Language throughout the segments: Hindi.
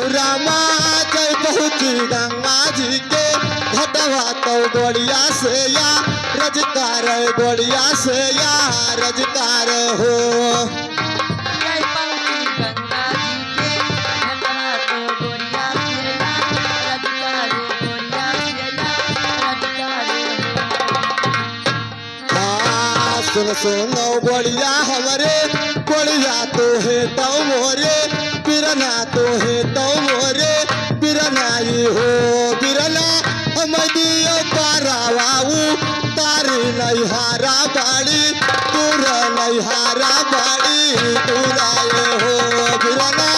रामा जय पहुँची गंगा जी के घटवा तो गोड़िया से या रजकार गोड़िया से या रजकार हो। हाँ सुन सुनो गोड़िया हमरे गोड़िया तो है तो मोरे पिरना तो है वारी नाही हारा गाडी तुर नाही हारा गाडी तुला हो गिरणा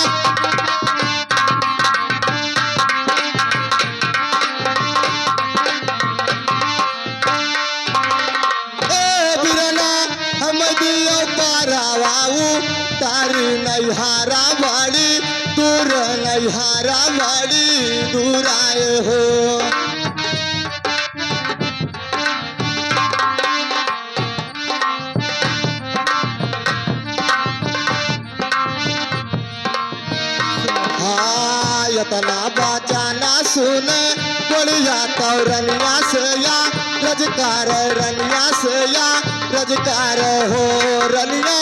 तारी नाही हारा वाडी तुर नाही हारा वाडी दुराय हो. हाँ बाजाना सुन बोलिया तो रनिया से या, रजकार रनिया से या, रजकार हो रनिया।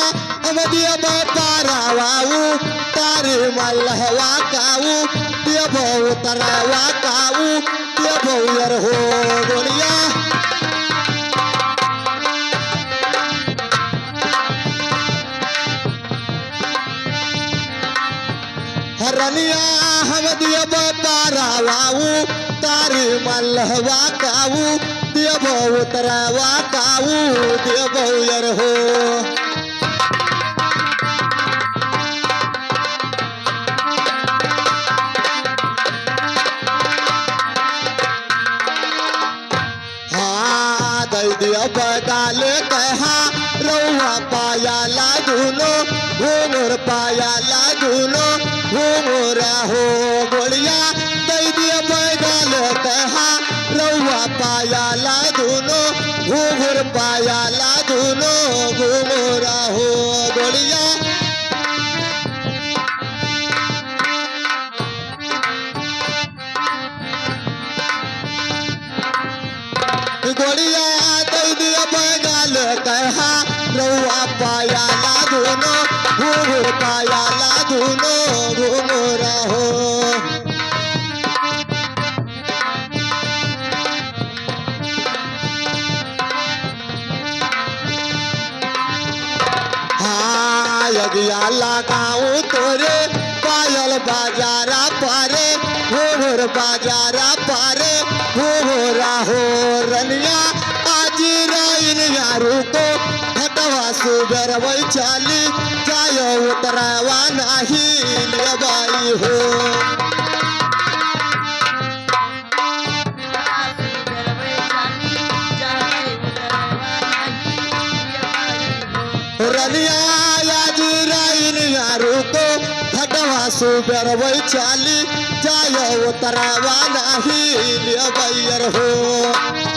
हम दिया पारावाऊ तारी मल्हवा काऊ दिया बहु तरावा काऊ दिया बहु यार हो हरनिया हम दिया पारावाऊ तारी मल्हवा काऊ दिया बहु तरावा काऊ बहु यार हो। हाँ दै दिया बगाल कहा, रौआ पाया ला दुनो, घूमुर पाया घूमुरा हो गोड़िया दै दिया बगाल कहा रौआ पाया ला दुनो घूमुर पाया ला हो गोड़िया। गोड़िया दई दिया रउआ पाया ला दुनो घूर पाया ला दुनो घूम रहो हाँ यगिया तोरे पायल बाजारा पारे घूर बाजारा पारे घूरा हो रनिया, आज राइन यारू को हटवा सुबर वही चाली, जायो उतरावा नाही लेबाई हो. रनिया आज राइन यारू को हटवा सुबर वही चाली, जायो उतरावा नाही लेबाई हो.